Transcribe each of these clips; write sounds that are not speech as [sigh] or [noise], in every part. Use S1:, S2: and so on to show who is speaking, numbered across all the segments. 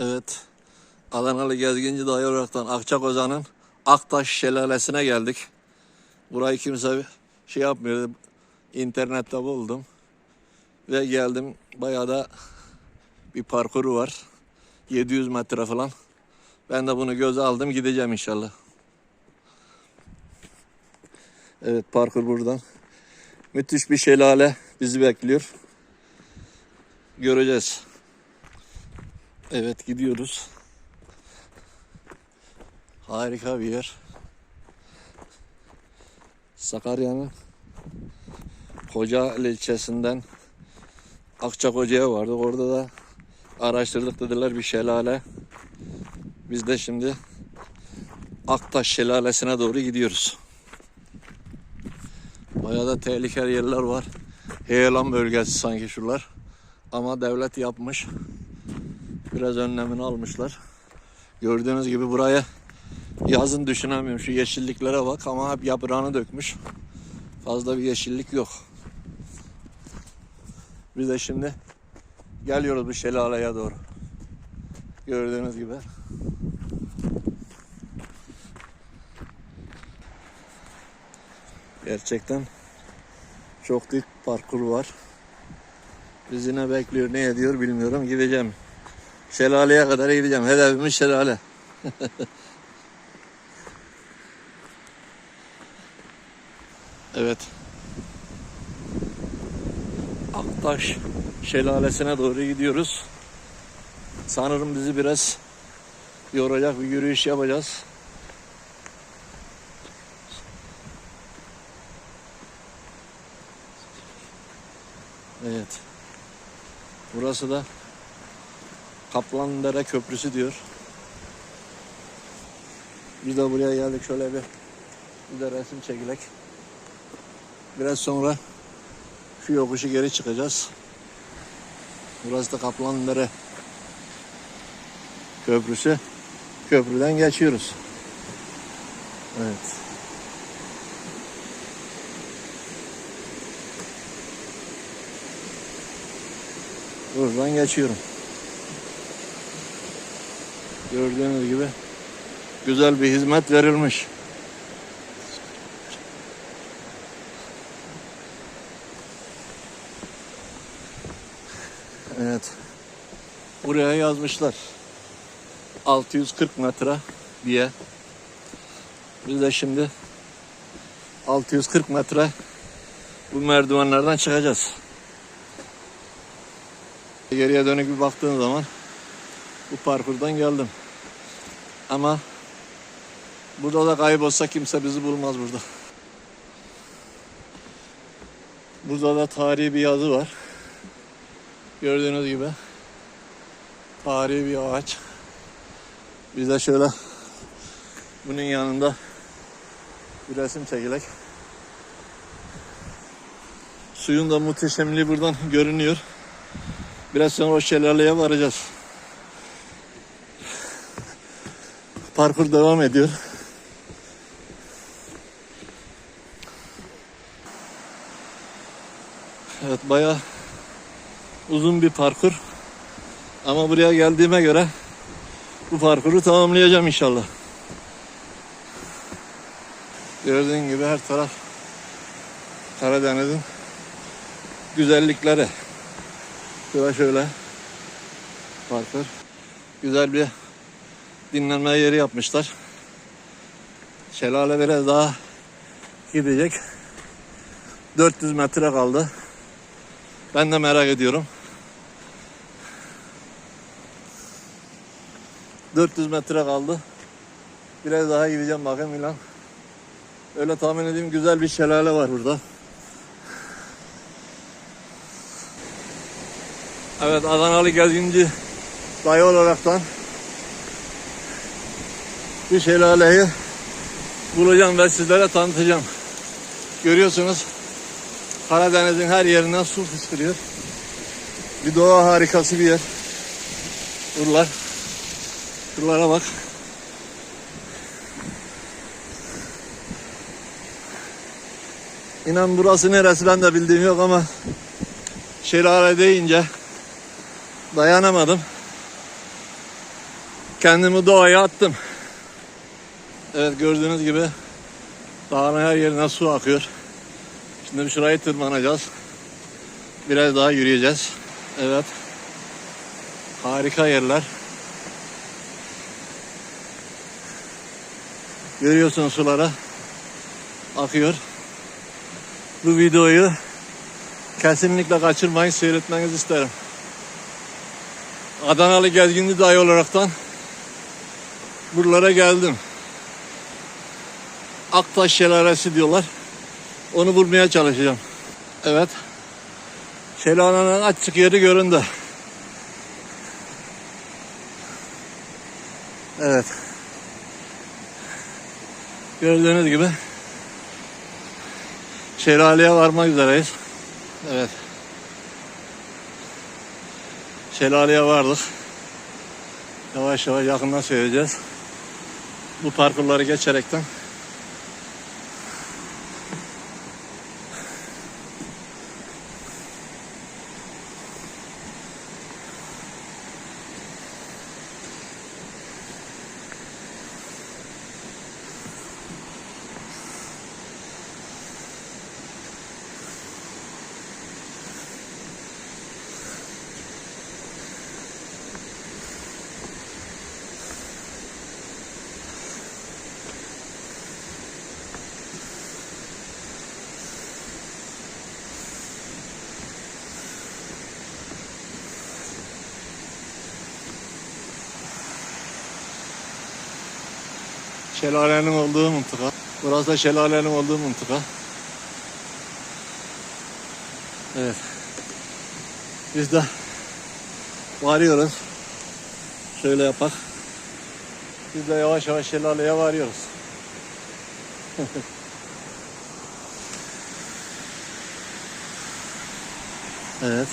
S1: Evet. Adanalı gezginci dayı olaraktan Akçakoza'nın Aktaş Şelalesi'ne geldik. Burayı kimse şey yapmıyor. İnternette buldum. Ve geldim. Bayağı da bir parkuru var. 700 metre falan. Ben de bunu göze aldım. Gideceğim inşallah. Evet parkur buradan. Müthiş bir şelale bizi bekliyor. Göreceğiz. Evet gidiyoruz. Harika bir yer. Sakarya'nın Kocaeli ilçesinden Akçakoca'ya vardık. Orada da araştırdık dediler bir şelale. Biz de şimdi Aktaş Şelalesi'ne doğru gidiyoruz. Bayağı da tehlikeli yerler var. Heyelan bölgesi sanki şuralar. Ama devlet yapmış. Biraz önlemini almışlar. Gördüğünüz gibi buraya yazın düşünemiyorum. Şu yeşilliklere bak ama hep yaprağını dökmüş. Fazla bir yeşillik yok. Biz de şimdi geliyoruz bu şelaleye doğru. Gördüğünüz gibi. Gerçekten çok dik parkur var. Bizi ne bekliyor, ne ediyor bilmiyorum. Gideceğim. Şelaleye kadar gideceğim. Hedefimiz şelale. [laughs] evet. Aktaş şelalesine doğru gidiyoruz. Sanırım bizi biraz yoracak bir yürüyüş yapacağız. Evet. Burası da Kaplandere Köprüsü diyor. Biz de buraya geldik şöyle bir bir de resim çekilek. Biraz sonra şu yokuşu geri çıkacağız. Burası da Kaplandere Köprüsü. Köprüden geçiyoruz. Evet. Buradan geçiyorum. Gördüğünüz gibi güzel bir hizmet verilmiş. Evet. Buraya yazmışlar. 640 metre diye. Biz de şimdi 640 metre bu merdivenlerden çıkacağız. Geriye dönük bir baktığın zaman bu parkurdan geldim. Ama burada da kaybolsa kimse bizi bulmaz burada. Burada da tarihi bir yazı var. Gördüğünüz gibi tarihi bir ağaç. Biz de şöyle bunun yanında bir resim çekilek. Suyun da muhteşemliği buradan görünüyor. Biraz sonra o şelaleye varacağız. Parkur devam ediyor. Evet bayağı uzun bir parkur. Ama buraya geldiğime göre bu parkuru tamamlayacağım inşallah. Gördüğün gibi her taraf Karadeniz'in güzellikleri. Şöyle şöyle parkur. Güzel bir dinlenme yeri yapmışlar. Şelale biraz daha gidecek. 400 metre kaldı. Ben de merak ediyorum. 400 metre kaldı. Biraz daha gideceğim bakayım ilan. Öyle tahmin edeyim güzel bir şelale var burada. Evet Adanalı gezginci dayı olaraktan bir şelaleyi bulacağım ve sizlere tanıtacağım. Görüyorsunuz Karadeniz'in her yerinden su fışkırıyor. Bir doğa harikası bir yer. Buralar. Şuralara bak. İnan burası neresi ben de bildiğim yok ama şelale deyince dayanamadım. Kendimi doğaya attım. Evet gördüğünüz gibi dağın her yerine su akıyor. Şimdi bir şurayı tırmanacağız. Biraz daha yürüyeceğiz. Evet. Harika yerler. Görüyorsunuz sulara akıyor. Bu videoyu kesinlikle kaçırmayın seyretmenizi isterim. Adanalı gezginli dayı olaraktan buralara geldim. Aktaş Şelalesi diyorlar. Onu bulmaya çalışacağım. Evet. Şelalenin açık yeri göründü. Evet. Gördüğünüz gibi şelaleye varmak üzereyiz. Evet. Şelaleye vardık. Yavaş yavaş yakından seyredeceğiz. Bu parkurları geçerekten Şelalenin olduğu mıntıka. Burası da şelalenin olduğu mıntıka. Evet. Biz de varıyoruz. Şöyle yapak. Biz de yavaş yavaş şelaleye varıyoruz. [laughs] evet.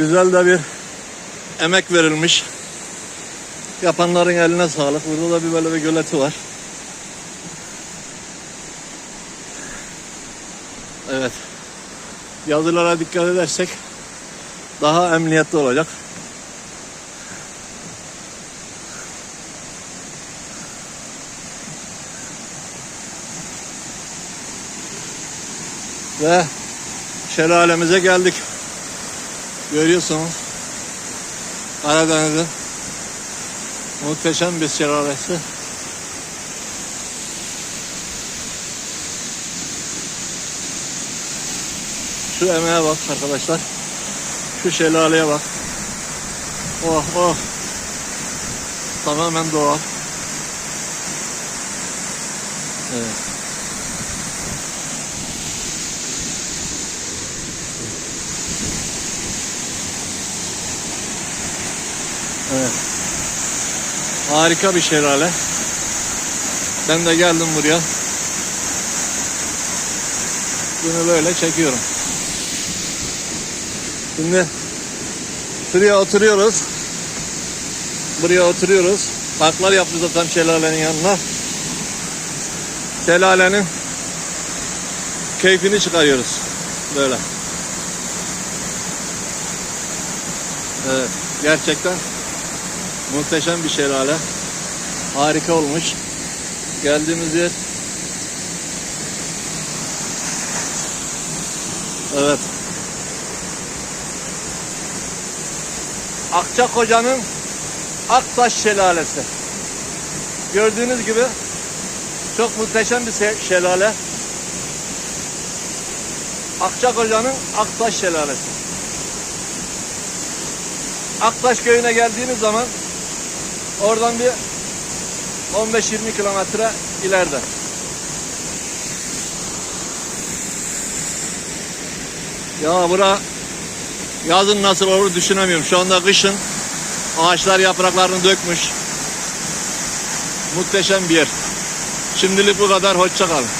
S1: Güzel de bir emek verilmiş. Yapanların eline sağlık. Burada da bir böyle bir göleti var. Evet. Yazılara dikkat edersek daha emniyetli olacak. Ve şelalemize geldik. Görüyorsunuz. Karadeniz'in muhteşem bir şelalesi. Şu emeğe bak arkadaşlar. Şu şelaleye bak. Oh oh. Tamamen doğal. Evet. Evet. Harika bir şelale. Ben de geldim buraya. Bunu böyle çekiyorum. Şimdi şuraya oturuyoruz. Buraya oturuyoruz. Parklar yaptık zaten şelalenin yanına. Şelalenin keyfini çıkarıyoruz. Böyle. Evet. Gerçekten Muhteşem bir şelale. Harika olmuş. Geldiğimiz yer. Evet. Akçakoca'nın Aktaş Şelalesi. Gördüğünüz gibi çok muhteşem bir şelale. Akçakoca'nın Aktaş Şelalesi. Aktaş köyüne geldiğiniz zaman Oradan bir 15-20 kilometre ileride. Ya bura yazın nasıl olur düşünemiyorum. Şu anda kışın ağaçlar yapraklarını dökmüş. Muhteşem bir yer. Şimdilik bu kadar. Hoşça kalın.